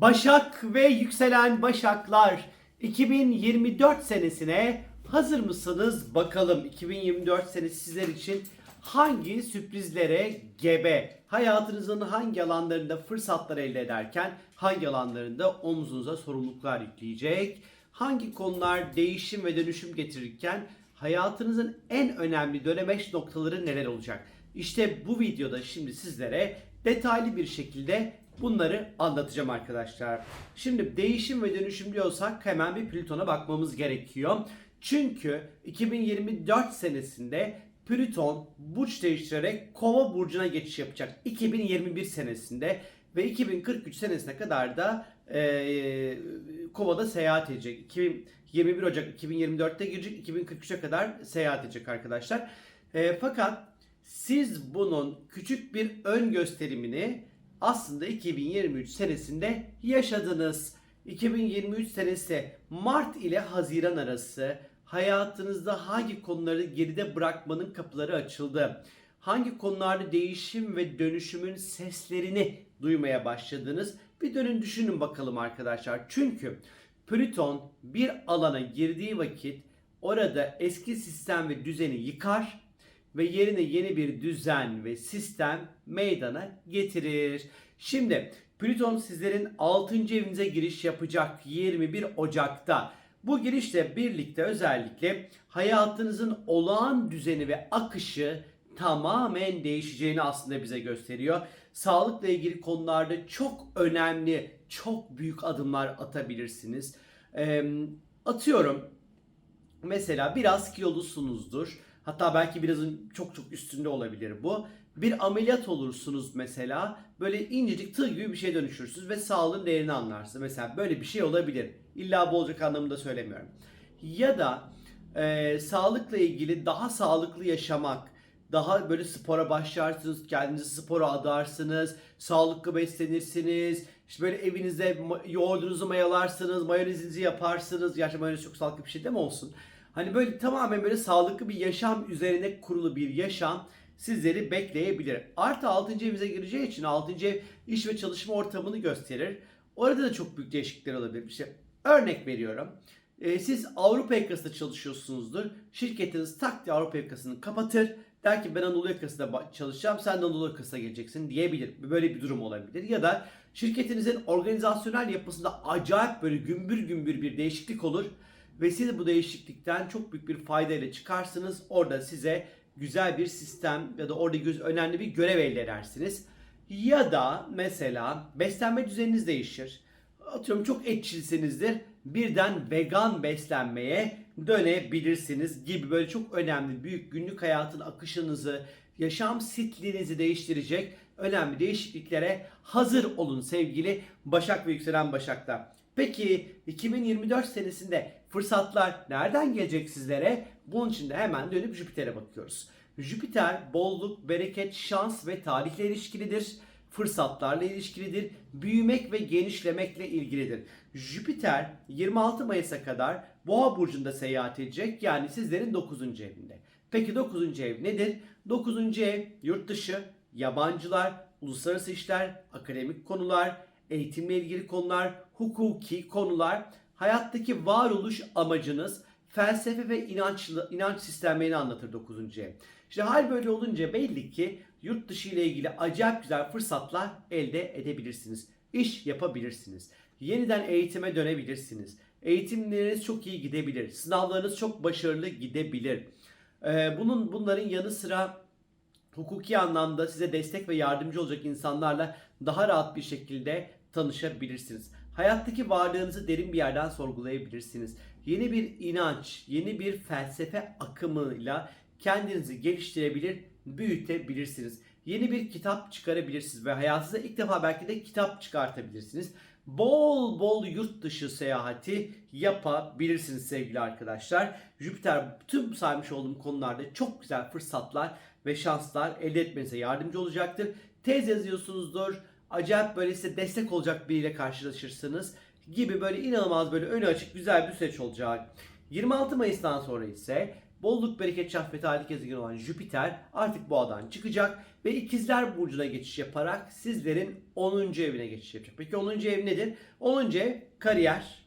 Başak ve yükselen Başaklar 2024 senesine hazır mısınız? Bakalım 2024 senesi sizler için hangi sürprizlere gebe? Hayatınızın hangi alanlarında fırsatlar elde ederken hangi alanlarında omuzunuza sorumluluklar yükleyecek? Hangi konular değişim ve dönüşüm getirirken hayatınızın en önemli dönemeç noktaları neler olacak? İşte bu videoda şimdi sizlere detaylı bir şekilde bunları anlatacağım arkadaşlar. Şimdi değişim ve dönüşüm diyorsak hemen bir Plüton'a bakmamız gerekiyor. Çünkü 2024 senesinde Plüton burç değiştirerek Kova burcuna geçiş yapacak. 2021 senesinde ve 2043 senesine kadar da eee Kova'da seyahat edecek. 2021 Ocak 2024'te girecek, 2043'e kadar seyahat edecek arkadaşlar. Eee, fakat siz bunun küçük bir ön gösterimini aslında 2023 senesinde yaşadınız. 2023 senesi Mart ile Haziran arası hayatınızda hangi konuları geride bırakmanın kapıları açıldı? Hangi konularda değişim ve dönüşümün seslerini duymaya başladınız? Bir dönün düşünün bakalım arkadaşlar. Çünkü Plüton bir alana girdiği vakit orada eski sistem ve düzeni yıkar ve yerine yeni bir düzen ve sistem meydana getirir. Şimdi Plüton sizlerin 6. evinize giriş yapacak 21 Ocak'ta. Bu girişle birlikte özellikle hayatınızın olağan düzeni ve akışı tamamen değişeceğini aslında bize gösteriyor. Sağlıkla ilgili konularda çok önemli, çok büyük adımlar atabilirsiniz. Ee, atıyorum mesela biraz kilolusunuzdur. Hatta belki birazın çok çok üstünde olabilir bu. Bir ameliyat olursunuz mesela. Böyle incecik tığ gibi bir şey dönüşürsünüz ve sağlığın değerini anlarsınız. Mesela böyle bir şey olabilir. İlla bu olacak anlamında söylemiyorum. Ya da e, sağlıkla ilgili daha sağlıklı yaşamak, daha böyle spora başlarsınız, kendinizi spora adarsınız, sağlıklı beslenirsiniz. İşte böyle evinizde yoğurdunuzu mayalarsınız, mayonezinizi yaparsınız. Gerçi mayonez çok sağlıklı bir şey değil mi olsun? Hani böyle tamamen böyle sağlıklı bir yaşam üzerine kurulu bir yaşam sizleri bekleyebilir. Artı 6. evimize gireceği için 6. ev iş ve çalışma ortamını gösterir. Orada da çok büyük değişiklikler olabilir. İşte örnek veriyorum. Ee, siz Avrupa yakasında çalışıyorsunuzdur. Şirketiniz tak diye Avrupa yakasını kapatır. Der ki ben Anadolu yakasında çalışacağım sen de Anadolu yakasına geleceksin diyebilir. Böyle bir durum olabilir. Ya da şirketinizin organizasyonel yapısında acayip böyle gümbür gümbür bir değişiklik olur. Ve siz bu değişiklikten çok büyük bir faydayla çıkarsınız. Orada size güzel bir sistem ya da orada göz önemli bir görev elde edersiniz. Ya da mesela beslenme düzeniniz değişir. Atıyorum çok etçilsinizdir. Birden vegan beslenmeye dönebilirsiniz gibi böyle çok önemli büyük günlük hayatın akışınızı, yaşam stilinizi değiştirecek önemli değişikliklere hazır olun sevgili Başak ve yükselen Başaklar. Peki 2024 senesinde fırsatlar nereden gelecek sizlere? Bunun için de hemen dönüp Jüpiter'e bakıyoruz. Jüpiter bolluk, bereket, şans ve tarihle ilişkilidir. Fırsatlarla ilişkilidir. Büyümek ve genişlemekle ilgilidir. Jüpiter 26 Mayıs'a kadar Boğa burcunda seyahat edecek. Yani sizlerin 9. evinde. Peki 9. ev nedir? 9. ev yurt dışı, yabancılar, uluslararası işler, akademik konular, eğitimle ilgili konular, hukuki konular, hayattaki varoluş amacınız, felsefe ve inançlı, inanç sistemlerini anlatır 9. ev. İşte hal böyle olunca belli ki yurt dışı ile ilgili acayip güzel fırsatlar elde edebilirsiniz. İş yapabilirsiniz. Yeniden eğitime dönebilirsiniz. Eğitimleriniz çok iyi gidebilir. Sınavlarınız çok başarılı gidebilir. Ee, bunun bunların yanı sıra hukuki anlamda size destek ve yardımcı olacak insanlarla daha rahat bir şekilde tanışabilirsiniz. Hayattaki varlığınızı derin bir yerden sorgulayabilirsiniz. Yeni bir inanç, yeni bir felsefe akımıyla kendinizi geliştirebilir, büyütebilirsiniz. Yeni bir kitap çıkarabilirsiniz ve hayatınızda ilk defa belki de kitap çıkartabilirsiniz. Bol bol yurt dışı seyahati yapabilirsiniz sevgili arkadaşlar. Jüpiter tüm saymış olduğum konularda çok güzel fırsatlar ve şanslar elde etmenize yardımcı olacaktır. Tez yazıyorsunuzdur. Acayip böyle size destek olacak biriyle karşılaşırsınız gibi böyle inanılmaz böyle önü açık güzel bir süreç olacak. 26 Mayıs'tan sonra ise bolluk, bereket, şah ve talih gezegeni olan Jüpiter artık boğadan çıkacak ve ikizler burcuna geçiş yaparak sizlerin 10. evine geçiş yapacak. Peki 10. ev nedir? 10. ev kariyer,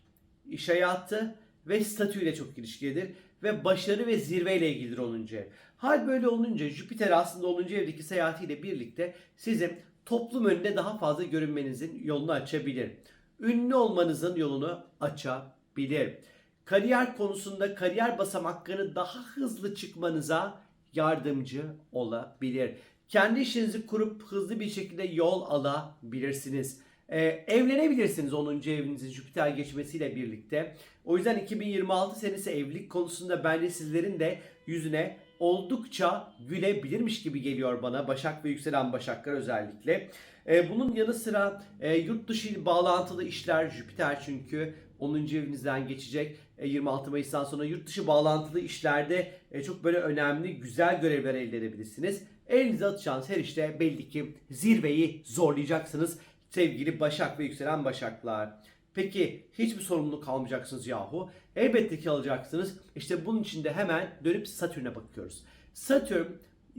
iş hayatı ve statüyle çok ilişkilidir ve başarı ve zirveyle ilgilidir 10. ev. Hal böyle olunca Jüpiter aslında 10. evdeki seyahatiyle birlikte sizin toplum önünde daha fazla görünmenizin yolunu açabilir. Ünlü olmanızın yolunu açabilir. Kariyer konusunda kariyer basamaklarını daha hızlı çıkmanıza yardımcı olabilir. Kendi işinizi kurup hızlı bir şekilde yol alabilirsiniz. Ee, evlenebilirsiniz 10. evinizin Jüpiter geçmesiyle birlikte. O yüzden 2026 senesi evlilik konusunda bence sizlerin de yüzüne oldukça gülebilirmiş gibi geliyor bana. Başak ve yükselen Başaklar özellikle. Ee, bunun yanı sıra e, yurt dışı bağlantılı işler Jüpiter çünkü 10. evinizden geçecek. E, 26 Mayıs'tan sonra yurt dışı bağlantılı işlerde e, çok böyle önemli güzel görevler elde edebilirsiniz. Elinize atacağınız her işte belli ki zirveyi zorlayacaksınız sevgili Başak ve yükselen Başaklar. Peki hiçbir sorumluluk almayacaksınız yahu. Elbette ki alacaksınız. İşte bunun için de hemen dönüp Satürn'e bakıyoruz. Satürn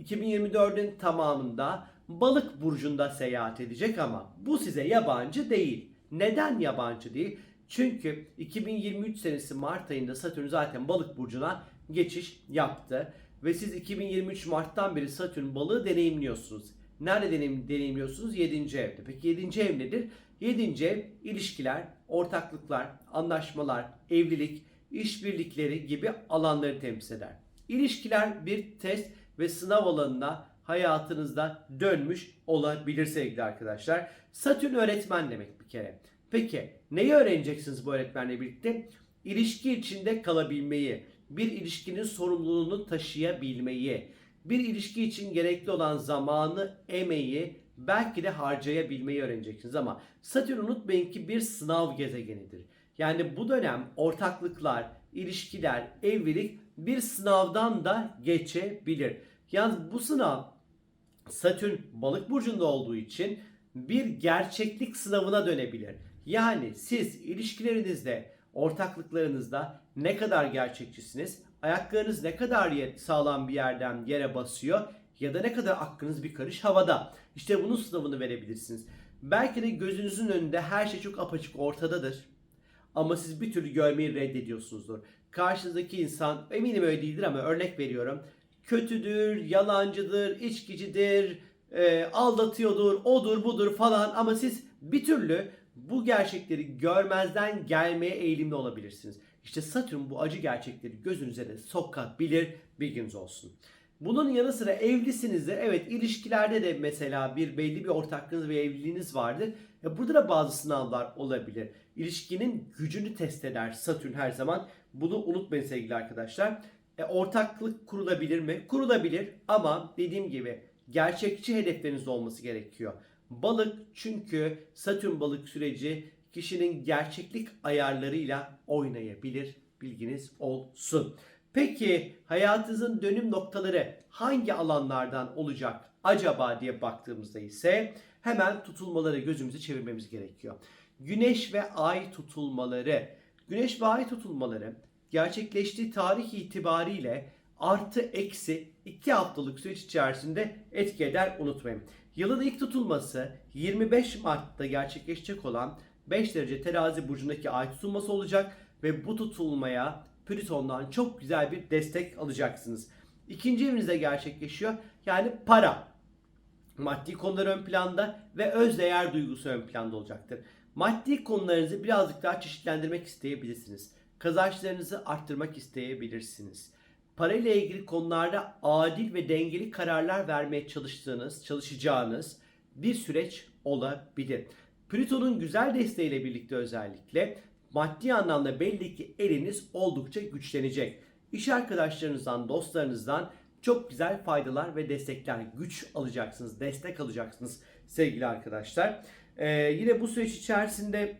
2024'ün tamamında balık burcunda seyahat edecek ama bu size yabancı değil. Neden yabancı değil? Çünkü 2023 senesi Mart ayında Satürn zaten balık burcuna geçiş yaptı. Ve siz 2023 Mart'tan beri Satürn balığı deneyimliyorsunuz. Nerede deneyim, deneyimliyorsunuz? 7. evde. Peki 7. ev nedir? 7. ev ilişkiler, ortaklıklar, anlaşmalar, evlilik, işbirlikleri gibi alanları temsil eder. İlişkiler bir test ve sınav alanına hayatınızda dönmüş olabilir sevgili arkadaşlar. Satürn öğretmen demek bir kere. Peki neyi öğreneceksiniz bu öğretmenle birlikte? İlişki içinde kalabilmeyi, bir ilişkinin sorumluluğunu taşıyabilmeyi, bir ilişki için gerekli olan zamanı, emeği belki de harcayabilmeyi öğreneceksiniz ama Satürn unutmayın ki bir sınav gezegenidir. Yani bu dönem ortaklıklar, ilişkiler, evlilik bir sınavdan da geçebilir. Yalnız bu sınav Satürn balık burcunda olduğu için bir gerçeklik sınavına dönebilir. Yani siz ilişkilerinizde, ortaklıklarınızda ne kadar gerçekçisiniz? Ayaklarınız ne kadar sağlam bir yerden yere basıyor ya da ne kadar aklınız bir karış havada. İşte bunun sınavını verebilirsiniz. Belki de gözünüzün önünde her şey çok apaçık ortadadır. Ama siz bir türlü görmeyi reddediyorsunuzdur. Karşınızdaki insan eminim öyle değildir ama örnek veriyorum. Kötüdür, yalancıdır, içkicidir, e, aldatıyordur, odur budur falan ama siz bir türlü bu gerçekleri görmezden gelmeye eğilimli olabilirsiniz. İşte Satürn bu acı gerçekleri gözünüze de sokabilir bilginiz olsun. Bunun yanı sıra evlisinizdir. Evet ilişkilerde de mesela bir belli bir ortaklığınız ve evliliğiniz vardır. Ya burada da bazı sınavlar olabilir. İlişkinin gücünü test eder Satürn her zaman. Bunu unutmayın sevgili arkadaşlar. E, ortaklık kurulabilir mi? Kurulabilir ama dediğim gibi gerçekçi hedefleriniz olması gerekiyor. Balık çünkü Satürn balık süreci kişinin gerçeklik ayarlarıyla oynayabilir. Bilginiz olsun. Peki hayatınızın dönüm noktaları hangi alanlardan olacak acaba diye baktığımızda ise hemen tutulmaları gözümüzü çevirmemiz gerekiyor. Güneş ve ay tutulmaları. Güneş ve ay tutulmaları gerçekleştiği tarih itibariyle artı eksi 2 haftalık süreç içerisinde etki eder unutmayın. Yılın ilk tutulması 25 Mart'ta gerçekleşecek olan 5 derece terazi burcundaki ay tutulması olacak ve bu tutulmaya Plüton'dan çok güzel bir destek alacaksınız. İkinci evinizde gerçekleşiyor. Yani para. Maddi konular ön planda ve öz değer duygusu ön planda olacaktır. Maddi konularınızı birazcık daha çeşitlendirmek isteyebilirsiniz. Kazançlarınızı arttırmak isteyebilirsiniz. Parayla ilgili konularda adil ve dengeli kararlar vermeye çalıştığınız, çalışacağınız bir süreç olabilir. Plüton'un güzel desteğiyle birlikte özellikle maddi anlamda belli ki eliniz oldukça güçlenecek. İş arkadaşlarınızdan, dostlarınızdan çok güzel faydalar ve destekler, güç alacaksınız, destek alacaksınız sevgili arkadaşlar. Ee, yine bu süreç içerisinde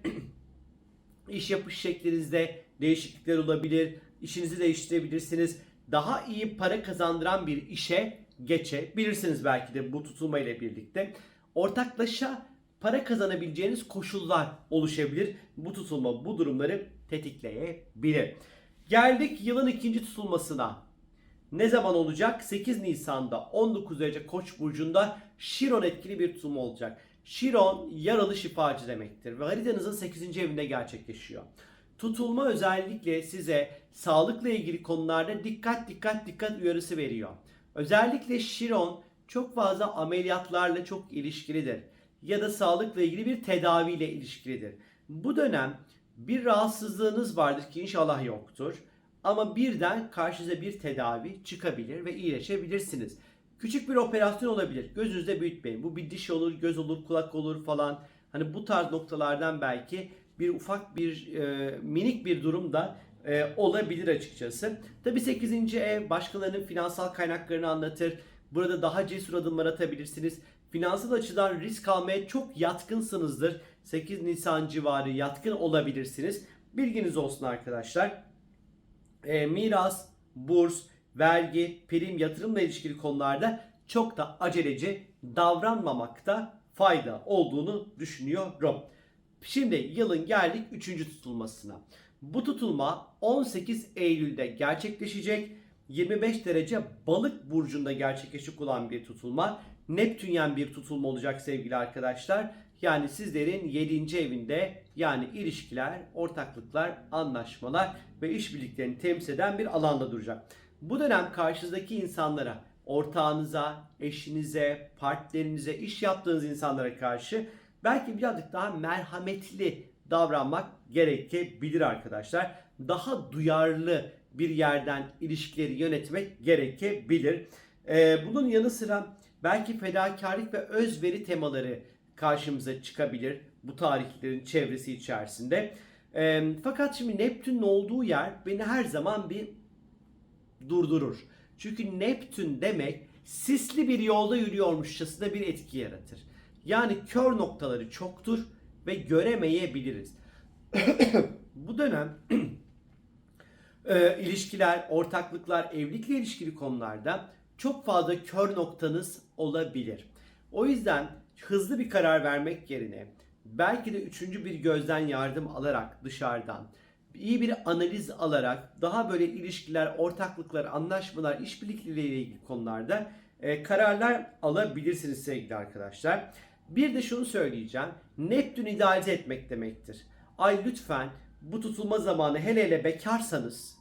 iş yapış şeklinizde değişiklikler olabilir. İşinizi değiştirebilirsiniz. Daha iyi para kazandıran bir işe geçebilirsiniz belki de bu tutulma ile birlikte. Ortaklaşa para kazanabileceğiniz koşullar oluşabilir. Bu tutulma bu durumları tetikleyebilir. Geldik yılın ikinci tutulmasına. Ne zaman olacak? 8 Nisan'da 19 derece Koç burcunda Şiron etkili bir tutulma olacak. Şiron yaralı şifacı demektir ve haritanızın 8. evinde gerçekleşiyor. Tutulma özellikle size sağlıkla ilgili konularda dikkat dikkat dikkat uyarısı veriyor. Özellikle Şiron çok fazla ameliyatlarla çok ilişkilidir ya da sağlıkla ilgili bir tedaviyle ilişkilidir. Bu dönem bir rahatsızlığınız vardır ki inşallah yoktur. Ama birden karşınıza bir tedavi çıkabilir ve iyileşebilirsiniz. Küçük bir operasyon olabilir. Gözünüzde büyütmeyin. Bu bir diş olur, göz olur, kulak olur falan. Hani bu tarz noktalardan belki bir ufak bir e, minik bir durum da e, olabilir açıkçası. Tabi 8. ev başkalarının finansal kaynaklarını anlatır. Burada daha cesur adımlar atabilirsiniz. Finansal açıdan risk almaya çok yatkınsınızdır. 8 Nisan civarı yatkın olabilirsiniz. Bilginiz olsun arkadaşlar. E, miras, burs, vergi, prim, yatırımla ilişkili konularda çok da aceleci davranmamakta fayda olduğunu düşünüyorum. Şimdi yılın geldik 3. tutulmasına. Bu tutulma 18 Eylül'de gerçekleşecek. 25 derece balık burcunda gerçekleşecek olan bir tutulma. Neptünyen bir tutulma olacak sevgili arkadaşlar. Yani sizlerin 7. evinde yani ilişkiler, ortaklıklar, anlaşmalar ve işbirliklerini temsil eden bir alanda duracak. Bu dönem karşınızdaki insanlara, ortağınıza, eşinize, partnerinize, iş yaptığınız insanlara karşı belki birazcık daha merhametli davranmak gerekebilir arkadaşlar. Daha duyarlı bir yerden ilişkileri yönetmek gerekebilir. Ee, bunun yanı sıra belki fedakarlık ve özveri temaları karşımıza çıkabilir bu tarihlerin çevresi içerisinde. Ee, fakat şimdi Neptün'ün olduğu yer beni her zaman bir durdurur. Çünkü Neptün demek sisli bir yolda yürüyormuşçasına bir etki yaratır. Yani kör noktaları çoktur ve göremeyebiliriz. Bu dönem e, ilişkiler, ortaklıklar, evlilikle ilişkili konularda çok fazla kör noktanız olabilir. O yüzden hızlı bir karar vermek yerine belki de üçüncü bir gözden yardım alarak dışarıdan iyi bir analiz alarak daha böyle ilişkiler, ortaklıklar, anlaşmalar, işbirlikleriyle ilgili konularda e, kararlar alabilirsiniz sevgili arkadaşlar. Bir de şunu söyleyeceğim. Neptün idealize etmek demektir. Ay lütfen bu tutulma zamanı hele hele bekarsanız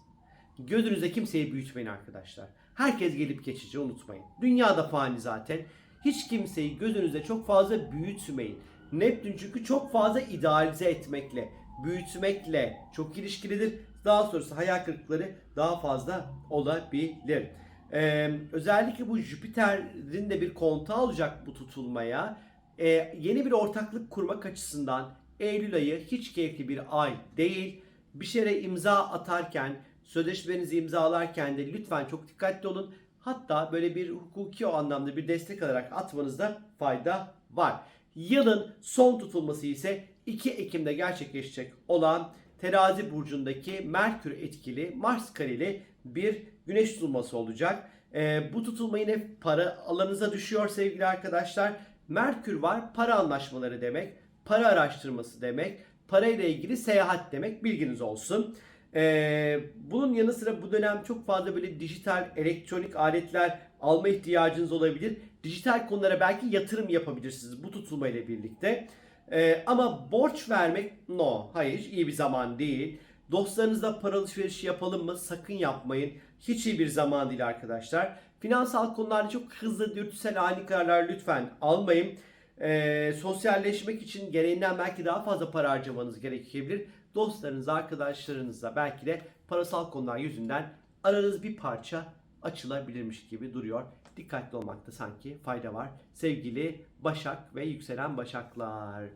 gözünüzde kimseyi büyütmeyin arkadaşlar. Herkes gelip geçici unutmayın. Dünya da fani zaten. Hiç kimseyi gözünüzde çok fazla büyütmeyin. Neptün çünkü çok fazla idealize etmekle, büyütmekle çok ilişkilidir. Daha sonrası hayal kırıklıkları daha fazla olabilir. Ee, özellikle bu Jüpiter'in de bir kontağı olacak bu tutulmaya. Ee, yeni bir ortaklık kurmak açısından Eylül ayı hiç keyifli bir ay değil. Bir şeye imza atarken, sözleşmenizi imzalarken de lütfen çok dikkatli olun. Hatta böyle bir hukuki o anlamda bir destek alarak atmanızda fayda var. Yılın son tutulması ise 2 Ekim'de gerçekleşecek olan Terazi burcundaki Merkür etkili Mars kareli bir güneş tutulması olacak. Ee, bu tutulma yine para alanınıza düşüyor sevgili arkadaşlar. Merkür var para anlaşmaları demek, para araştırması demek, parayla ilgili seyahat demek bilginiz olsun. Ee, bunun yanı sıra bu dönem çok fazla böyle dijital elektronik aletler alma ihtiyacınız olabilir. Dijital konulara belki yatırım yapabilirsiniz bu tutulma ile birlikte. Ee, ama borç vermek no, hayır iyi bir zaman değil. Dostlarınızla para alışverişi yapalım mı? Sakın yapmayın. Hiç iyi bir zaman değil arkadaşlar. Finansal konularda çok hızlı dürtüsel ani kararlar lütfen almayın. Ee, sosyalleşmek için gereğinden belki daha fazla para harcamanız gerekebilir. Dostlarınız, arkadaşlarınızla belki de parasal konular yüzünden aranız bir parça açılabilirmiş gibi duruyor. Dikkatli olmakta sanki fayda var. Sevgili Başak ve yükselen Başaklar.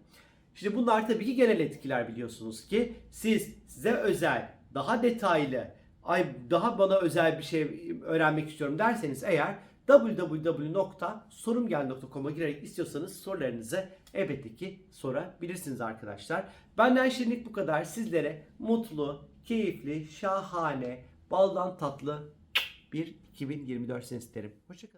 Şimdi bunlar tabii ki genel etkiler biliyorsunuz ki siz size özel, daha detaylı, ay daha bana özel bir şey öğrenmek istiyorum derseniz eğer www.sorumgel.com'a girerek istiyorsanız sorularınızı elbette ki sorabilirsiniz arkadaşlar. Benden şimdilik bu kadar. Sizlere mutlu, keyifli, şahane, baldan tatlı bir 2024 senesi isterim. Hoşçakalın.